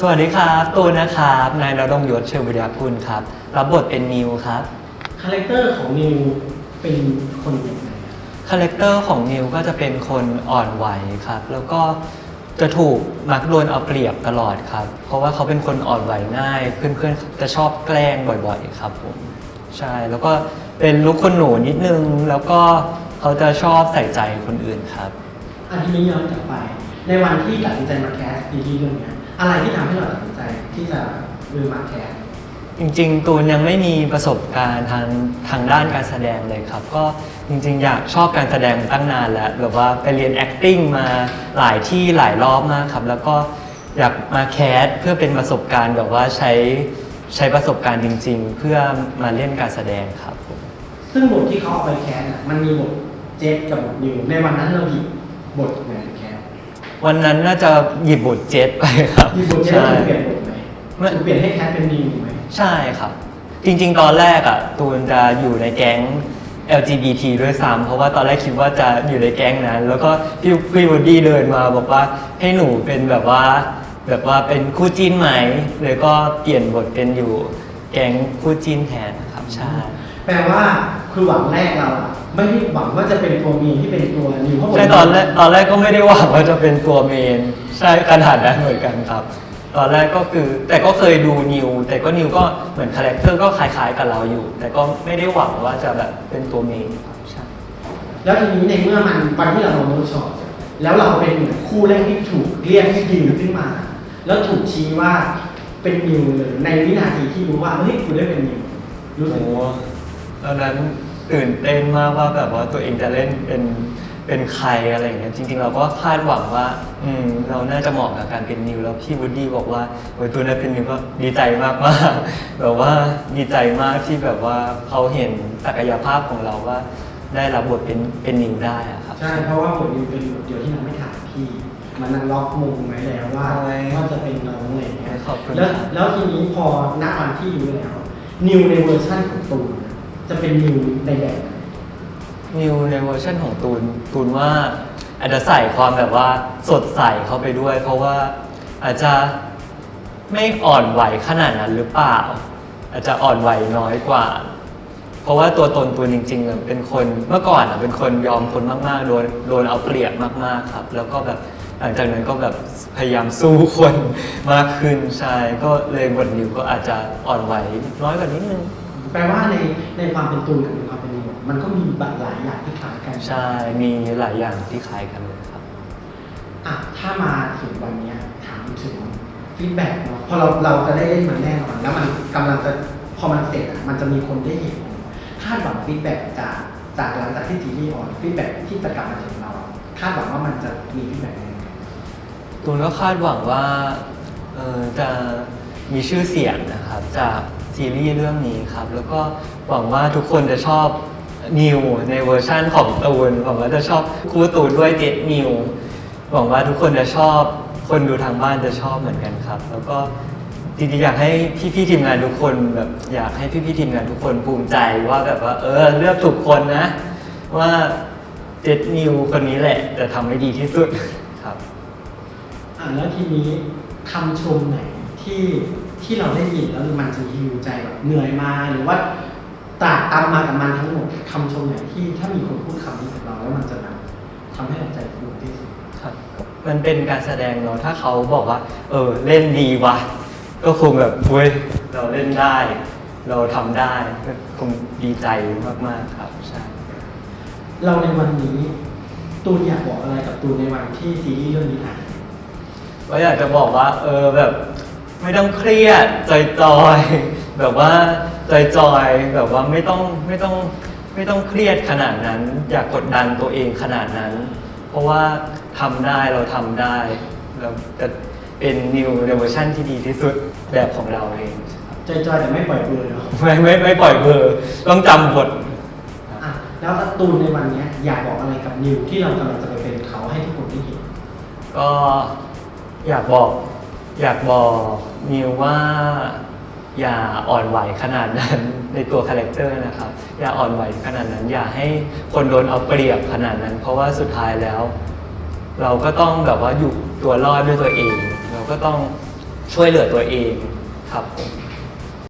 สวัสดีครับตูนนะครับ นายนรงยศเชลวิริยกุลครับ รับบทเป็นนิวครับ คาแรคเตอร์ของนิวเป็นคนยังไงอะคาแรคเตอร์ของนิวก็จะเป็นคนอ่อนไหวครับ แล้วก็จะถูกมักโดนเอาเปรียบตลอดครับ เพราะว่าเขาเป็นคนอ่อนไหวง่าย เพื่อนๆจะชอบแกล้งบ่อยๆ ครับผมใช่แล้วก็เป็นลูกคนหนูนิดนึง แล้วก็เขาจะชอบใส่ใจคนอื่นครับอันที่นี้ย้อนกลับไป ในวันที่ตัดสินใจมาแคสซีรีส์เรื่องเนี้ย อะไรที่ทำให้เราตัดสินใจที่จะมือมาแคสจริงๆ ตูนยังไม่มีประสบการณ์ทางทางด้านการแสดงเลยครับ ก็จริงๆ อยากชอบการแสดงตั้งนานแล้ว แบบว่าไปเรียน acting มาหลายที่หลายรอบมากครับ แล้วก็อยากมาแคสเพื่อเป็นประสบการณ์แบบว่าใช้ใช้ประสบการณ์จริง ๆ เพื่อมาเล่นการแสดงครับผมซึ่งบทที่เขาเอาไปแคสอะมันมีบทเจฟกับบทนิวในวันนั้นเราหยิบบทไหนไปแคส วันนั้นน่าจะหยิบบทเจ็ตไปครับหยิบบทเจฟใช่ถูกเปลี่ยนบทไหมไม่ถูกเปลี่ยนให้แคสเป็นนิวไหมใช่ครับ จริงๆ ตอนแรกอะตูนจะอยู่ในแก๊ง LGBT ด้วยซ้ำเพราะว่าตอนแรกคิดว่าจะอยู่ในแก๊งนั้น แล้วก็พี่พี่วูดดี้เดินมาบอกว่าให้หนูเป็นแบบว่า แบบว่าเป็นคู่จิ้นไหมเลยก็เปลี่ยนบทเป็นอยู่แก๊งคู่จิ้นแทนครับใช่ แปลว่าคือหวังแรกเราอะ ไม่ได้หวังว่าจะเป็นตัวมีนที่เป็นตัวนิวเพราะบทใช่ตอนแรกตอนแรกก็ไม่ได้หวังว่าจะเป็นตัวเมน ใช่ขนาดนั้นเหมือนกันครับ ตอนแรกก็คือแต่ก็เคยดูนิว แต่ก็นิวก็เหมือนคาแรคเตอร์ก็คล้ายๆกับเราอยู่ แต่ก็ไม่ได้หวังว่าจะแบบเป็นตัวเมนครับใช่แล้วทีนี้ในเมื่อมันวันที่เราลงเวิร์กช็อปแล้วเราเป็นเหมือนคู่แรกที่ถูกเรียกให้ยืนขึ้นมา แล้วถูกชี้ว่าเป็นนิวเลยในวินาทีที่รู้ว่าเฮ้ยคุณได้เป็นนิวรู้สึกโอ้ตอนนั้น ตื่นเต้นมากว่าแบบว่าตัวเองจะเล่นเป็นเป็นใครอะไรอย่างเงี้ยจริงๆ เราก็คาดหวังว่าอืมเราน่าจะเหมาะกับการเป็นนิวแล้วพี่วูดดี้บอกว่าโอ้ยตัวนั้นเป็นนิวก็ดีใจมากมากๆแบบว่าดีใจมากที่แบบว่าเขาเห็นศักยภาพของเราว่า ได้รับบทเป็นเป็นนิวได้อะครับ ใช่เพราะว่าบทนิวเป็นบทเดียวที่มันไม่ถามพี่ มันนั่งล็อกมุมไว้แล้วว่าโอ้ยว่าจะเป็นน้องอะไรอย่างเงี้ยขอบคุณแล้วครับแล้วทีนี้พอณวันที่รู้แล้วนิวในเวอร์ชั่นของตูน จะเป็นนิวในแบบนิวในเวอร์ชันของตูนตูนว่าอาจจะใส่ความแบบว่าสดใสเข้าไปด้วย เพราะว่าอาจจะไม่อ่อนไหวขนาดนั้นหรือเปล่า อาจจะอ่อนไหวน้อยกว่า เพราะว่าตัวตนตูนจริงๆเป็นคนเมื่อก่อนเป็นคนยอมคนมากๆโดนโดนเอาเปรียบมากๆครับ แล้วก็แบบหลังจากนั้นก็แบบพยายามสู้คนมากขึ้นใช่ก็เลยบทนิวก็อาจจะอ่อนไหวน้อยกว่านิดนึง แปลว่าในในความเป็นตูนกับในความเป็นนิวมันก็มีบัตรหลายอย่างที่คล้ายกันใช่มีหลายอย่างที่คล้ายกันเลยครับอะถ้ามาถึงวันเนี้ยถามถึงฟีดแบ็กเนาะพอเราเราจะได้เล่นมันแน่นอนแล้วมันกำลังจะพอมันเสร็จอะมันจะมีคนได้เห็นคาดหวังฟีดแบ็กจากจากหลังจากที่ซีรีส์ออนฟีดแบ็กที่จะกลับมาถึงเราอะคาดหวังว่ามันจะมีฟีดแบ็กยังไง ตูนก็คาดหวังว่าเอ่อจะมีชื่อเสียงนะครับ จาก ซีรีส์เรื่องนี้ครับ แล้วก็หวังว่าทุกคนจะชอบนิวในเวอร์ชั่นของตูนหวังว่าจะชอบคู่ตูนด้วยเจ็ดนิวหวังว่าทุกคนจะชอบ คนดูทางบ้านจะชอบเหมือนกันครับ แล้วก็จริงๆอยากให้พี่ๆทีมงานทุกคนแบบอยากให้พี่ๆทีมงานทุกคนภูมิใจว่าแบบว่า เออเลือกถูกคนนะ ว่าเจ็ดนิวคนนี้แหละจะทำให้ดีที่สุดครับ อะแล้วทีนี้คำชมไหนที่ ที่เราได้ยินแล้วมันจะฮิวใจแบบเหนื่อยมาหรือว่าตรากตามมากับมันทั้งหมดคำชมไหนที่ถ้ามีคนพูดคำนี้กับเราแล้วมันจะแบบทำให้เราใจฟูที่สุดครับ มันเป็นการแสดงเนาะถ้าเขาบอกว่า เออเล่นดีว่ะก็คงแบบเว้ยเราเล่นได้ เราทำได้ก็คงดีใจมากๆครับใช่เราในวันนี้ตูนอยากบอกอะไรกับตูนในวันที่ซีรีส์เรื่องนี้ถ่ายก็อยากจะบอกว่า เออแบบ ไม่ต้องเครียดจอยจอยๆแบบว่าจอยจอยๆแบบว่าไม่ต้องไม่ต้องไม่ต้องเครียดขนาดนั้น อย่ากกดดันตัวเองขนาดนั้น เพราะว่าทำได้เราทำได้เราจะเป็นนิวเวอร์ชันที่ดีที่สุดแบบของเราเองครับจอยๆแต่ไม่ปล่อยเบลอเนาะไม่ไม่ไม่ปล่อยเบอร์ต้องจำบท อะแล้วตูนในวันเนี้ยอยากบอกอะไรกับนิวที่เรากำลังจะไปเป็นเขาให้ทุกคนได้เห็นก็อยากบอก อยากบอกนิวว่าอย่าอ่อนไหวขนาดนั้น ในตัวคาแรคเตอร์นะครับ อย่าอ่อนไหวขนาดนั้น อย่าให้คนโดนเอาเปรียบขนาดนั้น เพราะว่าสุดท้ายแล้ว เราก็ต้องแบบว่าอยู่ตัวรอดด้วยตัวเอง เราก็ต้องช่วยเหลือตัวเองครับผม